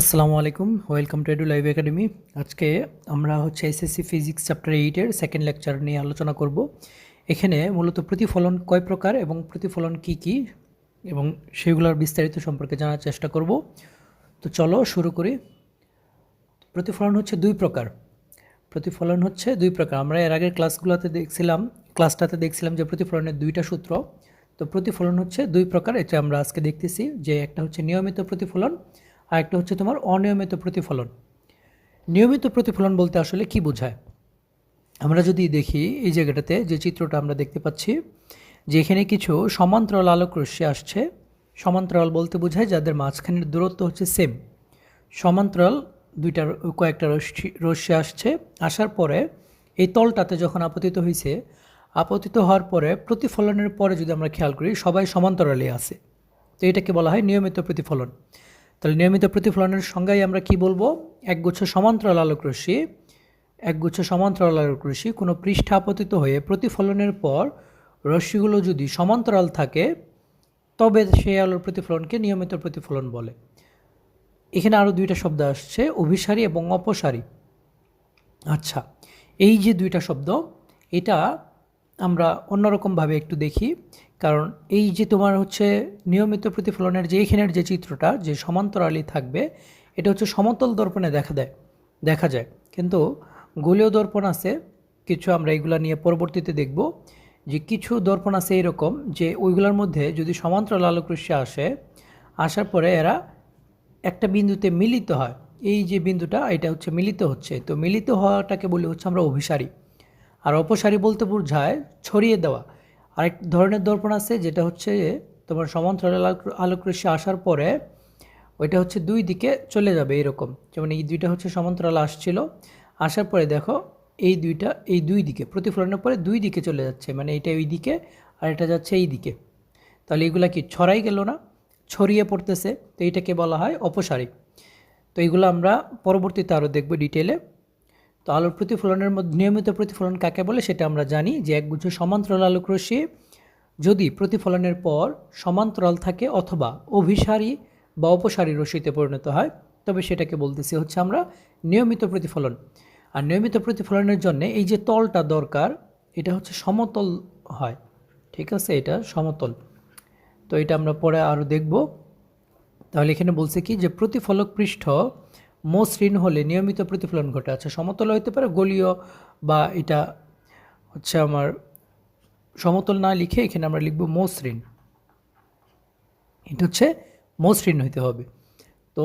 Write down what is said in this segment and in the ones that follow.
আসসালামু আলাইকুম, welcome to edu live academy. আজকে আমরা হচ্ছে এসএসসি ফিজিক্স চ্যাপ্টার এইটের সেকেন্ড লেকচার নিয়ে আলোচনা করব। এখানে মূলত প্রতিফলন কয় প্রকার এবং প্রতিফলন কি কি এবং সেগুলোর বিস্তারিত সম্পর্কে জানার চেষ্টা করব। তো চলো শুরু করি। প্রতিফলন হচ্ছে দুই প্রকার। প্রতিফলন হচ্ছে দুই প্রকার। আমরা এর আগের ক্লাসগুলোতে দেখছিলাম, ক্লাসটাতে দেখছিলাম যে প্রতিফলনের দুইটা সূত্র। তো প্রতিফলন হচ্ছে দুই প্রকার, এটা আমরা আজকে দেখতেছি যে একটা হচ্ছে নিয়মিত প্রতিফলন আর একটা হচ্ছে তোমার অনিয়মিত প্রতিফলন। নিয়মিত প্রতিফলন বলতে আসলে কি বোঝায়? আমরা যদি দেখি এই জায়গাটাতে যে চিত্রটা আমরা দেখতে পাচ্ছি যে এখানে কিছু সমান্তরাল আলোক রশ্মি আসছে। সমান্তরাল বলতে বোঝায় যাদের মাঝখানের দূরত্ব হচ্ছে সেম সমান্তরাল দুইটা কয়েকটা রশ্মি রশ্মি আসছে। আসার পরে এই তলটাতে যখন আপতিত হয়েছে আপতিত হওয়ার পরে প্রতিফলনের পরে যদি আমরা খেয়াল করি, সবাই সমান্তরালে আছে। তো এটাকে বলা হয় নিয়মিত প্রতিফলন। তাহলে নিয়মিত প্রতিফলনের সংজ্ঞায় আমরা কি বলব? একগুচ্ছ সমান্তরাল আলোক রশ্মি। একগুচ্ছ সমান্তরাল আলোক রশ্মি কোনো পৃষ্ঠে আপতিত হয়ে প্রতিফলনের পর রশ্মিগুলো যদি সমান্তরাল থাকে, তবে সেই আলোর প্রতিফলনকে নিয়মিত প্রতিফলন বলে। এখানে আরও দুইটা শব্দ আসছে, অভিসারী এবং অপসারী। আচ্ছা এই যে দুইটা শব্দ, এটা আমরা অন্যরকমভাবে একটু দেখি। কারণ এই যে তোমার হচ্ছে নিয়মিত প্রতিফলনের যে এখানের যে চিত্রটা, যে সমান্তরালি থাকবে, এটা হচ্ছে সমতল দর্পণে দেখা দেয়, দেখা যায়। কিন্তু গোলীয় দর্পণ আছে, কিছু আমরা এগুলা নিয়ে পরবর্তীতে দেখব যে কিছু দর্পণ আছে এরকম যে ওইগুলোর মধ্যে যদি সমান্তরাল আলোকরশ্মি আসে, আসার পরে এরা একটা বিন্দুতে মিলিত হয়। এই যে বিন্দুটা, এটা হচ্ছে মিলিত হচ্ছে। তো মিলিত হওয়াটাকে বলি হচ্ছে আমরা অভিসারী। আর অপসারী বলতে বোঝায় ছড়িয়ে দেওয়া। আরেক ধরনের দর্পণ আছে, যেটা হচ্ছে তোমার সমান্তরাল আলোক- আলোকরশ্মি আসার পরে ওইটা হচ্ছে দুই দিকে চলে যাবে এরকম। যেমন এই দুইটা হচ্ছে সমান্তরাল আসছিল, আসার পরে দেখো এই দুইটা এই দুই দিকে, প্রতিফলনের পরে দুই দিকে চলে যাচ্ছে মানে এটা ওই দিকে আর এটা যাচ্ছে এই দিকে। তাহলে এগুলা কি ছড়াই গেল না? ছড়িয়ে পড়তেছে, তো এইটাকে বলা হয় অপসারী। তো এগুলো আমরা পরবর্তীতে আরও দেখব ডিটেলে তো আলোর প্রতিফলনের মধ্যে, নিয়মিত প্রতিফলন কাকে বলে সেটা আমরা জানি যে একগুচ্ছ সমান্তরাল আলোক রশ্মি যদি প্রতিফলনের পর সমান্তরাল থাকে অথবা অভিসারী বা অপসারী রশ্মিতে পরিণত হয়, তবে সেটাকে বলতেছি হচ্ছে আমরা নিয়মিত প্রতিফলন। আর নিয়মিত প্রতিফলনের জন্য এই যে তলটা দরকার, এটা হচ্ছে সমতল হয়। ঠিক আছে? এটা সমতল। তো এটা আমরা পরে আরও দেখব। তাহলে এখানে বলছে কি যে প্রতিফলক পৃষ্ঠ মসৃণ হলে নিয়মিত প্রতিফলন ঘটে। আচ্ছা সমতল হতে পারে গলীয় বা এটা হচ্ছে আমার সমতল না লিখে এখানে আমরা লিখব মসৃণ। এটা হচ্ছে মসৃণ হইতে হবে। তো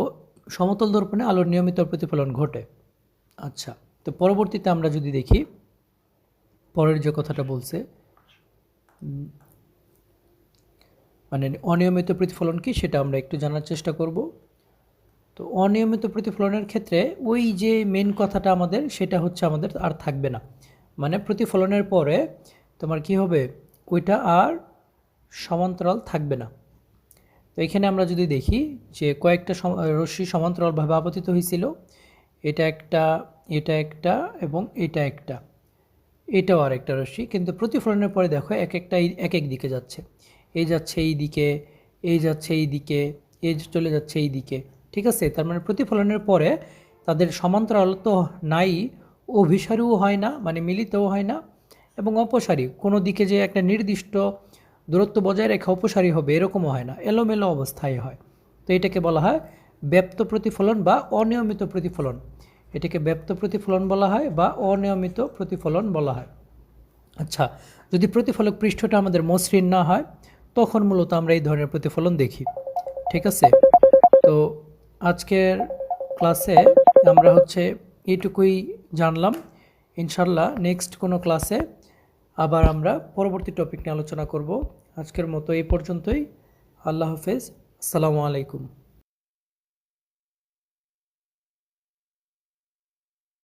সমতল দর্পণে আলোর নিয়মিত প্রতিফলন ঘটে। আচ্ছা তো পরবর্তীতে আমরা যদি দেখি, পরের যে কথাটা বলছে মানে অনিয়মিত প্রতিফলন কি সেটা আমরা একটু জানার চেষ্টা করব। তো অনিয়মিত প্রতিফলনের ক্ষেত্রে ওই যে মেন কথাটা আমাদের, সেটা হচ্ছে আমাদের আর থাকবে না। মানে প্রতিফলনের পরে তোমার কি হবে? ওইটা আর সমান্তরাল থাকবে না। তো এখানে আমরা যদি দেখি যে কয়েকটা রশ্মি সমান্তরালভাবে আপতিত হয়েছিল এটা একটা এটা একটা এবং এটা একটা। এটাও আর একটা রশ্মি। কিন্তু প্রতিফলনের পরে দেখো এক একটা এক এক দিকে যাচ্ছে। এই যাচ্ছে এই দিকে এই যাচ্ছে এই দিকে এই চলে যাচ্ছে এই দিকে। ঠিক আছে? তার মানে প্রতিফলনের পরে তাদের সমান্তরাল তো নাই, অভিসারীও হয় না মানে মিলিতও হয় না এবং অপসারী। কোনো দিকে যে একটা নির্দিষ্ট দূরত্ব বজায় রেখে অপসারী হবে এরকমও হয় না, এলোমেলো অবস্থায় হয়। তো এটাকে বলা হয় ব্যপ্ত প্রতিফলন বা অনিয়মিত প্রতিফলন। এটাকে ব্যপ্ত প্রতিফলন বলা হয় বা অনিয়মিত প্রতিফলন বলা হয়। আচ্ছা যদি প্রতিফলক পৃষ্ঠটা আমাদের মসৃণ না হয়, তখন মূলত আমরা এই ধরনের প্রতিফলন দেখি। ঠিক আছে? তো আজকের ক্লাসে আমরা হচ্ছে এইটুকুই জানলাম। ইনশাল্লাহ নেক্সট কোনো ক্লাসে আবার আমরা পরবর্তী টপিক নিয়ে আলোচনা করব। আজকের মতো এই পর্যন্তই। আল্লাহ হাফেজ। আসসালামু আলাইকুম।